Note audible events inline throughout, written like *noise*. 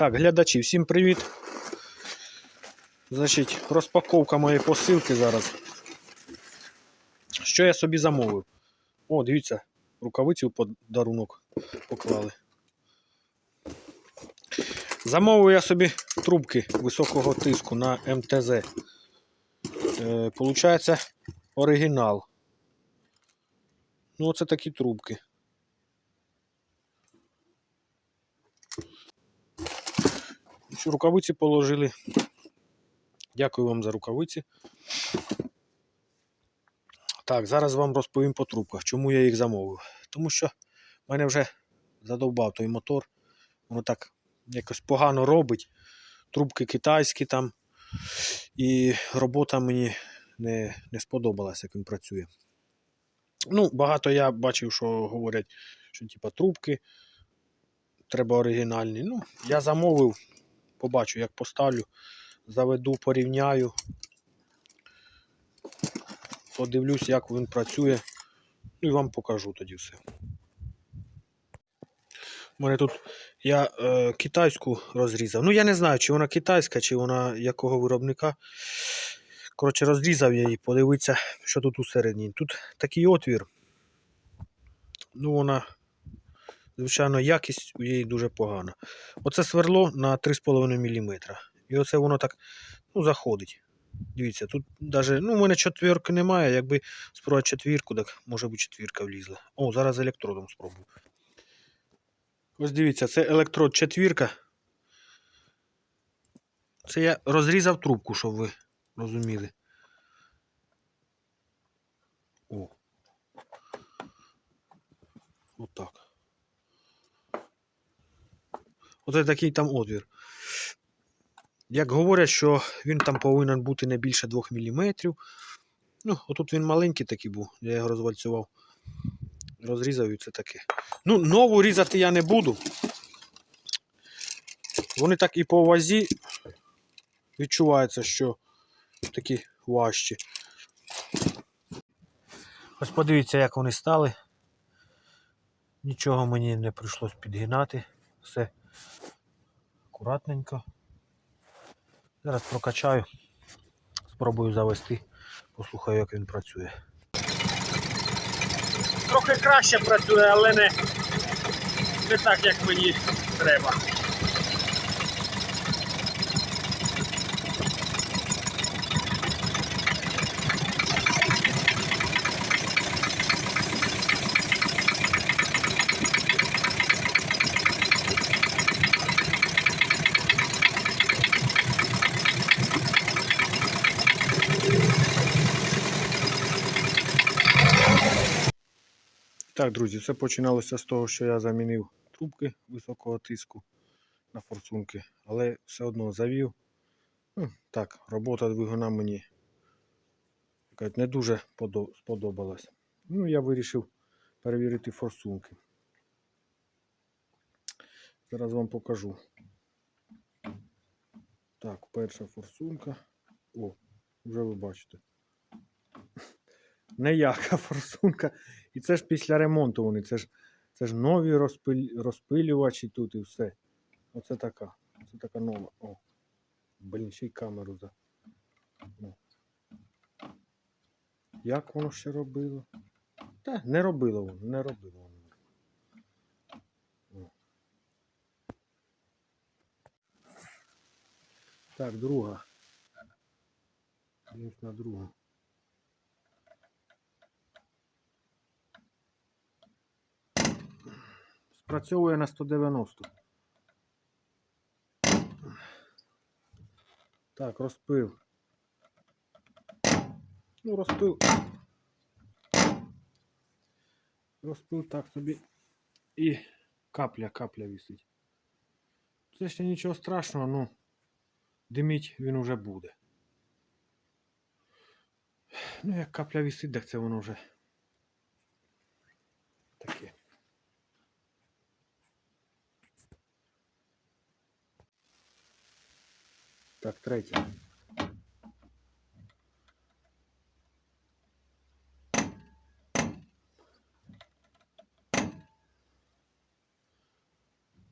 Так, глядачі, всім привіт. Значить, розпаковка моєї посилки зараз. Що я собі замовив? О, дивіться, рукавиці у подарунок поклали. Замовив я собі трубки високого тиску на МТЗ. Е, получається оригінал. Ну, оце такі трубки. Рукавиці положили. Дякую вам за рукавиці. Так, зараз вам розповім по трубках, чому я їх замовив. Тому що мене вже задовбав той мотор. Воно так якось погано робить. Трубки китайські там. І робота мені не, не сподобалася, як він працює. Ну, багато я бачив, що говорять, що типа трубки треба оригінальні. Ну, я замовив, побачу, як поставлю, заведу, порівняю. Подивлюсь, як він працює. Ну і вам покажу тоді все. У мене тут я е, китайську розрізав. Ну, я не знаю, чи вона китайська, чи вона якого виробника. Коротше, розрізав я її, подивитися, що тут усередині. Тут такий отвір. Ну, вона, звичайно, якість у її дуже погана. Оце сверло на 3,5 мм. І оце воно так ну, заходить. Дивіться, тут навіть, ну, у мене четвірки немає. Якби спробувати четвірку, так може би четвірка влізла. О, зараз електродом спробую. Ось дивіться, це електрод четвірка. Це я розрізав трубку, щоб ви розуміли. О. Отак. Оце такий там отвір. Як говорять, що він там повинен бути не більше 2 мм. Ну, отут він маленький такий був, я його розвальцював. Розрізав і це таке. Ну, нову різати я не буду. Вони так і по вазі відчувається, що такі важчі. Ось подивіться, як вони стали. Нічого мені не прийшлось підгинати. Все акуратненько. Зараз прокачаю, спробую завести, послухаю, як він працює. Трохи краще працює, але не, не так, як мені треба. Так, друзі, все починалося з того, що я замінив трубки високого тиску на форсунки, але все одно завів. Ну, так, робота двигуна мені не дуже сподобалась. Ну, я вирішив перевірити форсунки. Зараз вам покажу. Так, перша форсунка. О, вже ви бачите. Неяка *laughs* форсунка. І це ж після ремонту вони. Це ж, це ж нові розпиль, розпилювачі тут і все. Оце така. Це така нова. О. Блін, ще й камеру за. О. Як воно ще робило? Та, не робило воно, не робило воно. Так, друга. Дивимось на другу. Спрацьовує на 190. Так, розпил. Ну, розпил. Розпил так собі. І капля, капля висить. Це ще нічого страшного, ну диміть він уже буде. Ну, як капля висить, так це воно вже таке. Так, третя.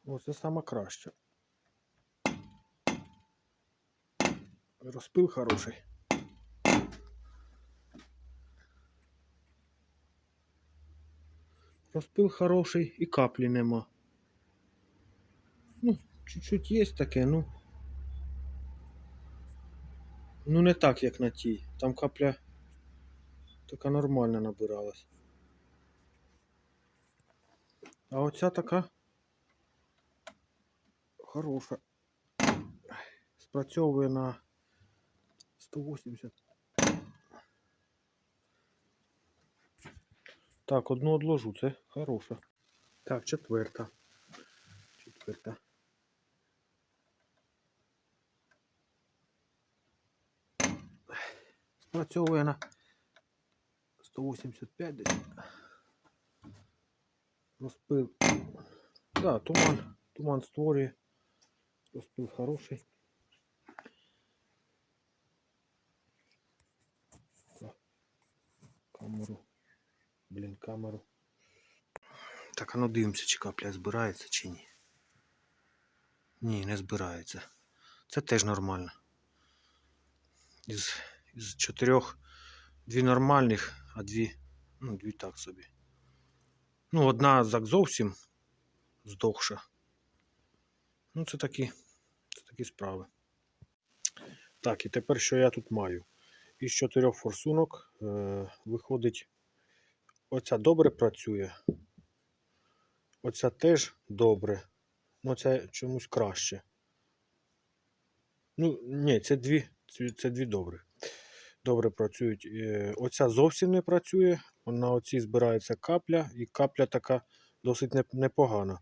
О, це саме краще. Розпил хороший. Розпил хороший і каплі нема. Ну, чуть-чуть є таке, ну. Ну не так, як на тій. Там капля така нормальна набиралась. А оця така хороша. Спрацьовує на 180. Так, одну одложу, це хороша. Так, четверта. Четверта. Спрацьовує на 185 десь. Розпил. Да, туман. Туман створює. Розпил хороший. Камеру. Блін, камеру. Так, а ну дивимося, чи капля збирається, чи ні. Ні, не збирається. Це теж нормально. Із, із чотирьох дві нормальних, а дві, ну, дві так собі. Ну, одна так зовсім здохша. Ну, це такі, це такі справи. Так, і тепер що я тут маю? Із чотирьох форсунок е, виходить, оця добре працює. Оця теж добре. Ну, це чомусь краще. Ну, ні, це дві, це, дві добре. Добре працюють. Е, Оця зовсім не працює. На оцій збирається капля, і капля така досить непогана.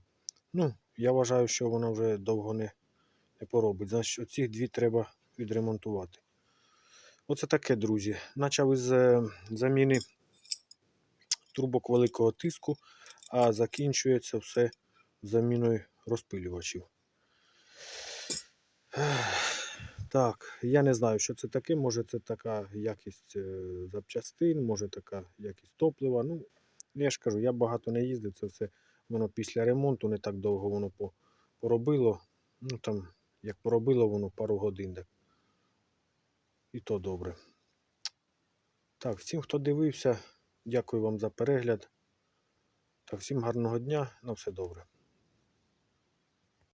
Ну, я вважаю, що вона вже довго не, не поробить. Значить, оці дві треба відремонтувати. Оце таке, друзі. Почав із е, заміни трубок великого тиску, а закінчується все заміною розпилювачів. Так, я не знаю, що це таке. Може це така якість е, запчастин, може така якість топлива. Ну, я ж кажу, я багато не їздив, це все воно після ремонту не так довго воно поробило. Ну там, як поробило воно пару годин. Так. І то добре. Так, всім, хто дивився, дякую вам за перегляд. Так, всім гарного дня, на все добре.